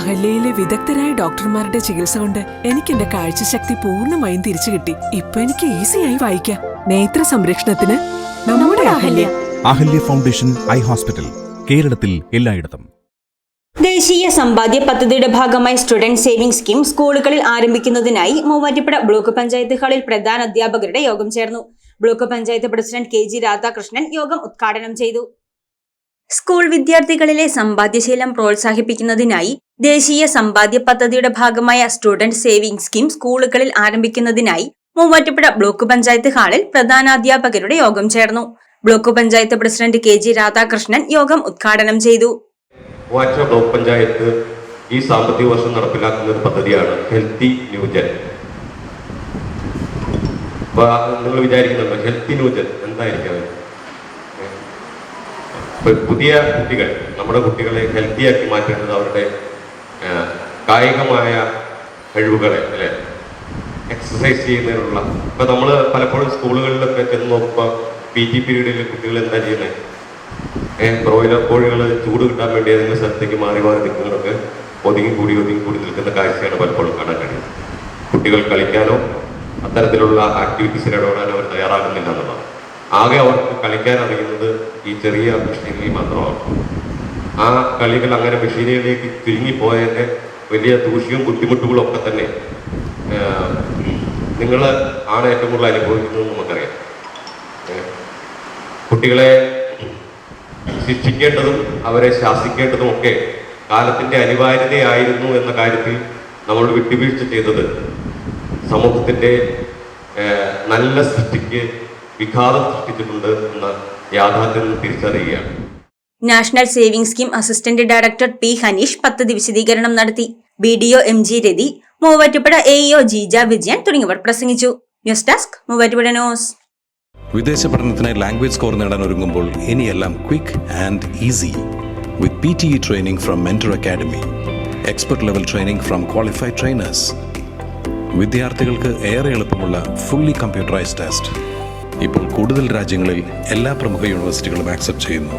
അഹല്യയിലെ വിദഗ്ധരായ ഡോക്ടർമാരുടെ ചികിത്സ കൊണ്ട് എനിക്ക് എന്റെ കാഴ്ചശക്തി പൂർണമായും തിരിച്ചു കിട്ടി. ഇപ്പൊ എനിക്ക് ഈസിയായി വായിക്കാം. നേത്ര സംരക്ഷണത്തിന് നമ്മുടെ Ahalya. Ahalya foundation eye hospital കേരളത്തിൽ എല്ലായിടത്തും. ദേശീയ സമ്പാദ്യ പദ്ധതിയുടെ ഭാഗമായി സ്റ്റുഡന്റ് സേവിംഗ് സ്കീം സ്കൂളുകളിൽ ആരംഭിക്കുന്നതിനായി മൂവാറ്റുപുഴ ബ്ലോക്ക് പഞ്ചായത്ത് ഹാളിൽ പ്രധാന അധ്യാപകരുടെ യോഗം ചേർന്നു. Block panchayat president K G Radhakrishnan യോഗം ഉദ്ഘാടനം ചെയ്തു. സ്കൂൾ വിദ്യാർത്ഥികളിലെ സമ്പാദ്യശീലം പ്രോത്സാഹിപ്പിക്കുന്നതിനായി ദേശീയ സമ്പാദ്യ പദ്ധതിയുടെ ഭാഗമായ സ്റ്റുഡന്റ് സേവിംഗ് സ്കീം സ്കൂളുകളിൽ ആരംഭിക്കുന്നതിനായി മൂവാറ്റുപുഴ ബ്ലോക്ക് പഞ്ചായത്ത് ഹാളിൽ പ്രധാനാധ്യാപകരുടെ യോഗം ചേർന്നു. Block panchayat president K G Radhakrishnan യോഗം ഉദ്ഘാടനം ചെയ്തു. മൂവാറ്റുപുഴ ബ്ലോക്ക് പഞ്ചായത്ത് ഈ സാമ്പത്തിക വർഷം നടപ്പിലാക്കുന്ന ഒരു പദ്ധതിയാണ് ഹെൽത്തി ന്യൂജൻ നിങ്ങൾ വിചാരിക്കുന്നുണ്ടോ? ഹെൽത്തി ന്യൂജൻ എന്തായിരിക്കും? പുതിയ കുട്ടികൾ നമ്മുടെ കുട്ടികളെ ഹെൽത്തി ആക്കി മാറ്റേണ്ടത് അവരുടെ കായികമായ കഴിവുകളെ അല്ലെ? എക്സസൈസ് ചെയ്യുന്നതിനുള്ള. ഇപ്പൊ നമ്മൾ പലപ്പോഴും സ്കൂളുകളിലൊക്കെ ചെന്ന് നോക്കുമ്പോൾ പി ടി പീരീഡിൽ കുട്ടികൾ എന്താ ചെയ്യുന്നത് ഏഹ് ബ്രോയിലർ കോഴികൾ ചൂട് കിട്ടാൻ വേണ്ടി ഏതെങ്കിലും സ്ഥലത്തേക്ക് മാറി മാറി നിൽക്കുന്നതൊക്കെ ഒതുങ്ങി കൂടി ഒതുങ്ങി കൂടി നിൽക്കുന്ന കാഴ്ചയാണ് പലപ്പോഴും കാണാൻ കഴിയുന്നത്. കുട്ടികൾ കളിക്കാനോ അത്തരത്തിലുള്ള ആക്ടിവിറ്റീസിൽ ഇടപെടാനോ അവർ തയ്യാറാകുന്നില്ല എന്നുള്ളതാണ്. ആകെ അവർക്ക് കളിക്കാൻ അറിയുന്നത് ഈ ചെറിയ മെഷീനറി മാത്രമാണ്. ആ കളികൾ അങ്ങനെ മെഷീനിലേക്ക് ചുരുങ്ങിപ്പോയതിന്റെ വലിയ ദൂഷ്യവും ബുദ്ധിമുട്ടുകളും ഒക്കെ തന്നെ നിങ്ങൾ ആണ് ഏറ്റവും കൂടുതൽ അനുഭവിക്കുന്നത് നമുക്കറിയാം. കുട്ടികളെ ശിക്ഷിക്കേണ്ടതും അവരെ ശാസിക്കേണ്ടതും ഒക്കെ കാലത്തിന്റെ അനിവാര്യതയായിരുന്നു എന്ന കാര്യത്തിൽ നമ്മൾ വിട്ടുവീഴ്ച ചെയ്തത് സമൂഹത്തിന്റെ നല്ല സൃഷ്ടിക്ക് വിഘാതം സൃഷ്ടിച്ചിട്ടുണ്ട് എന്ന യാഥാർത്ഥ്യം തിരിച്ചറിയുകയാണ്. National saving scheme assistant director P Haneesh പദ്ധതി വിശദീകരണം നടത്തി. B D O M G Rathi Muvattupuzha A E O Jeeja Vijayan തുടങ്ങിയവർ പ്രസംഗിച്ചു. News desk Muvattupuzha news. വിദേശ പഠനത്തിന് ലാംഗ്വേജ് സ്കോർ നേടാൻ ഒരുങ്ങുമ്പോൾ ഇനിയെല്ലാം quick and easy. With P T E training from mentor academy. Expert level training from qualified trainers. വിദ്യാർത്ഥികൾക്ക് ഏറെ എളുപ്പമുള്ള fully computerised test. ഇപ്പോൾ കൂടുതൽ രാജ്യങ്ങളിൽ എല്ലാ പ്രമുഖ യൂണിവേഴ്സിറ്റികളും ആക്സെപ്റ്റ് ചെയ്യുന്നു.